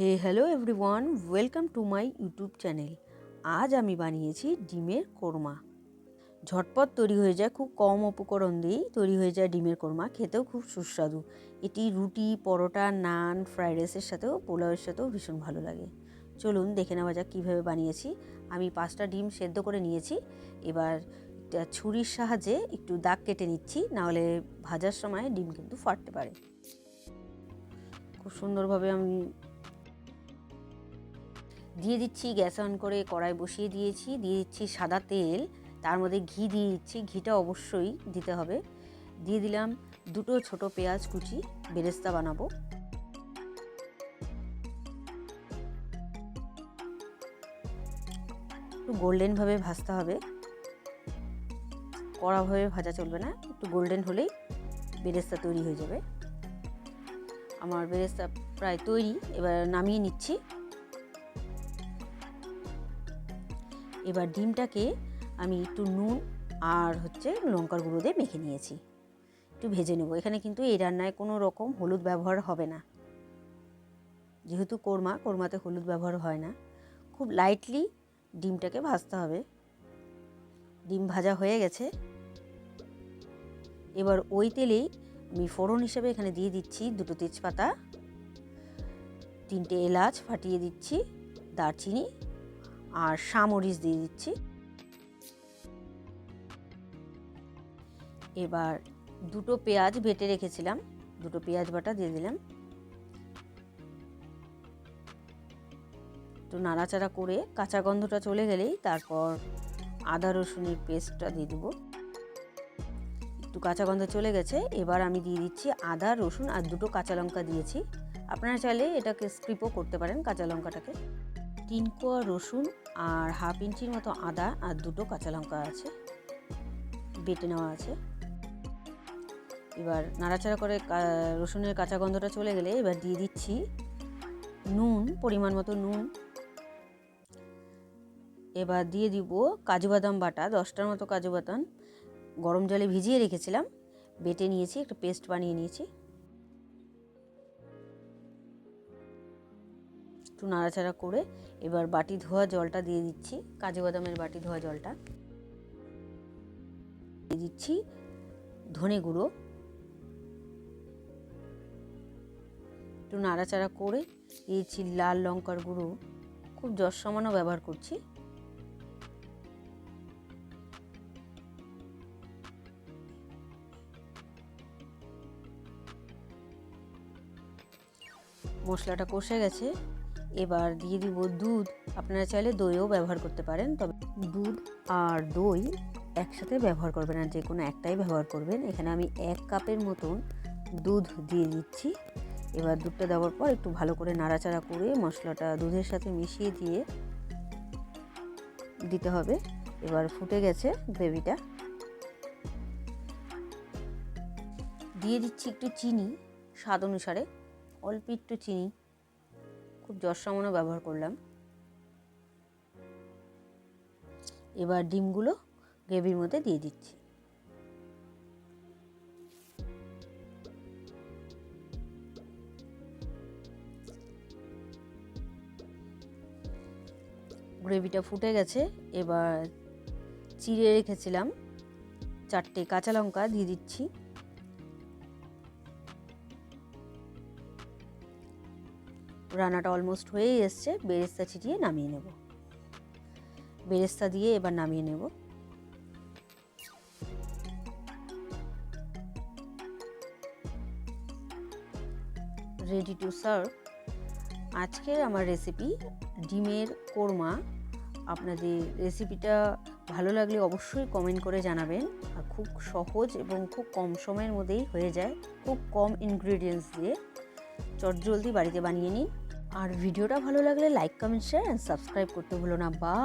Hey hello everyone, welcome to my YouTube channel. আজ আমি বানিয়েছি ডিমের কোরমা। ঝটপট তৈরি হয়ে যায়, খুব কম উপকরণ দিয়েই তৈরি হয়ে যায় ডিমের কোরমা, খেতেও খুব সুস্বাদু। এটি রুটি, পরোটা, নান, ফ্রাইড রাইসের সাথেও, পোলাওয়ের সাথেও ভীষণ ভালো লাগে। চলুন দেখে নেওয়া যাক কীভাবে বানিয়েছি। আমি পাঁচটা ডিম সেদ্ধ করে নিয়েছি। এবার ছুরির সাহায্যে একটু দাগ কেটে নিচ্ছি, নাহলে ভাজার সময় ডিম কিন্তু ফাটতে পারে। খুব সুন্দরভাবে আমি দিয়ে দিচ্ছি, গ্যাস অন করে কড়াই বসিয়ে দিয়েছি। দিয়ে দিচ্ছি সাদা তেল, তার মধ্যে ঘি দিয়ে দিচ্ছি। ঘিটা অবশ্যই দিতে হবে। দিয়ে দিলাম দুটো ছোট পেঁয়াজ কুচি, বেরেস্তা বানাবো। একটু গোল্ডেনভাবে ভাজতে হবে। কড়াভাবে ভাজা চলবে না, একটু গোল্ডেন হলেই বেরেস্তা তৈরি হয়ে যাবে। আমার বেরেস্তা প্রায় তৈরি, এবার নামিয়ে নিচ্ছি। এবার ডিমটাকে আমি একটু নুন আর হচ্ছে লঙ্কার গুঁড়ো দিয়ে মেখে নিয়েছি। একটু ভেজে নেব। এখানে কিন্তু এই রান্নায় কোনো রকম হলুদ ব্যবহার হবে না। যেহেতু কোরমা, কোরমাতে হলুদ ব্যবহার হয় না। খুব লাইটলি ডিমটাকে ভাজতে হবে। ডিম ভাজা হয়ে গেছে। এবার ওই তেলেই আমি ফোড়ন হিসেবে এখানে দিয়ে দিচ্ছি দুটো তেজপাতা, তিনটে এলাচ ফাটিয়ে দিচ্ছি, দারচিনি আর সামরিচ দিয়ে দিচ্ছি। এবার দুটো পেঁয়াজ বেটে রেখেছিলাম। দুটো পেঁয়াজ বাটা দিয়ে দিলাম। একটু নাড়াচাড়া করে কাঁচা গন্ধটা চলে গেলেই তারপর আদা রসুনের পেস্টটা দিয়ে দেবো। একটু কাঁচা গন্ধ চলে গেছে, এবার আমি দিয়ে দিচ্ছি আদা, রসুন আর দুটো কাঁচা লঙ্কা দিয়েছি। আপনারা চাইলে এটাকে স্ক্রিপও করতে পারেন, কাঁচা লঙ্কাটাকে। তিন কোয়া রসুন আর হাফ ইঞ্চির মতো আদা আর দুটো কাঁচা লঙ্কা আছে, বেটে নেওয়া আছে। এবার নাড়াচাড়া করে রসুনের কাঁচা গন্ধটা চলে গেলে এবার দিয়ে দিচ্ছি নুন, পরিমাণ মতো নুন। এবার দিয়ে দিব কাজু বাদাম বাটা, দশটার মতো কাজু বাদাম। গরম জলে ভিজিয়ে রেখেছিলাম, বেটে নিয়েছি, একটা পেস্ট বানিয়ে নিয়েছি। একটু নাড়াচাড়া করে এবার বাটি ধোয়া জলটা দিয়ে দিচ্ছি, কাজু বাদামের বাটি ধোয়া জলটা। দিয়ে দিচ্ছি ধনে গুঁড়ো। একটু নাড়াচাড়া করে দিয়েছি লাল লঙ্কার গুঁড়ো। খুব যশ সমানও ব্যবহার করছি। মশলাটা কষে গেছে। এবার দিয়ে দিব দুধ। আপনারা চাইলে দইও ব্যবহার করতে পারেন, তবে দুধ আর দই একসাথে ব্যবহার করবেন আর যে কোনো একটাই ব্যবহার করবেন। এখানে আমি এক কাপের মতন দুধ দিয়ে দিচ্ছি। এবার দুধটা দেওয়ার পর একটু ভালো করে নাড়াচাড়া করে মশলাটা দুধের সাথে মিশিয়ে দিয়ে দিতে হবে। এবার ফুটে গেছে গ্রেভিটা। দিয়ে দিচ্ছি একটু চিনি, স্বাদ অনুসারে। অল্প একটু চিনি। খুব যশামনও ব্যবহার করলাম। এবার ডিমগুলো গ্রেভির মধ্যে দিয়ে দিচ্ছি। গ্রেভিটা ফুটে গেছে। এবার চিড়ে রেখেছিলাম। চারটে কাঁচা লঙ্কা দিয়ে দিচ্ছি। রান্নাটা অলমোস্ট হয়েই এসছে। বেরেস্তা ছিটিয়ে নামিয়ে নেব। বেরেস্তা দিয়ে এবার নামিয়ে নেব। রেডি টু সার্ভ আজকের আমার রেসিপি ডিমের কোরমা। আপনাদের রেসিপিটা ভালো লাগলে অবশ্যই কমেন্ট করে জানাবেন। আর খুব সহজ এবং খুব কম সময়ের মধ্যেই হয়ে যায়। খুব কম ইনগ্রিডিয়েন্টস দিয়ে। চটজলদি বাড়িতে বানিয়ে নিন আর ভিডিওটা ভালো লাগলে like comment share and subscribe করতে ভুলো না। বা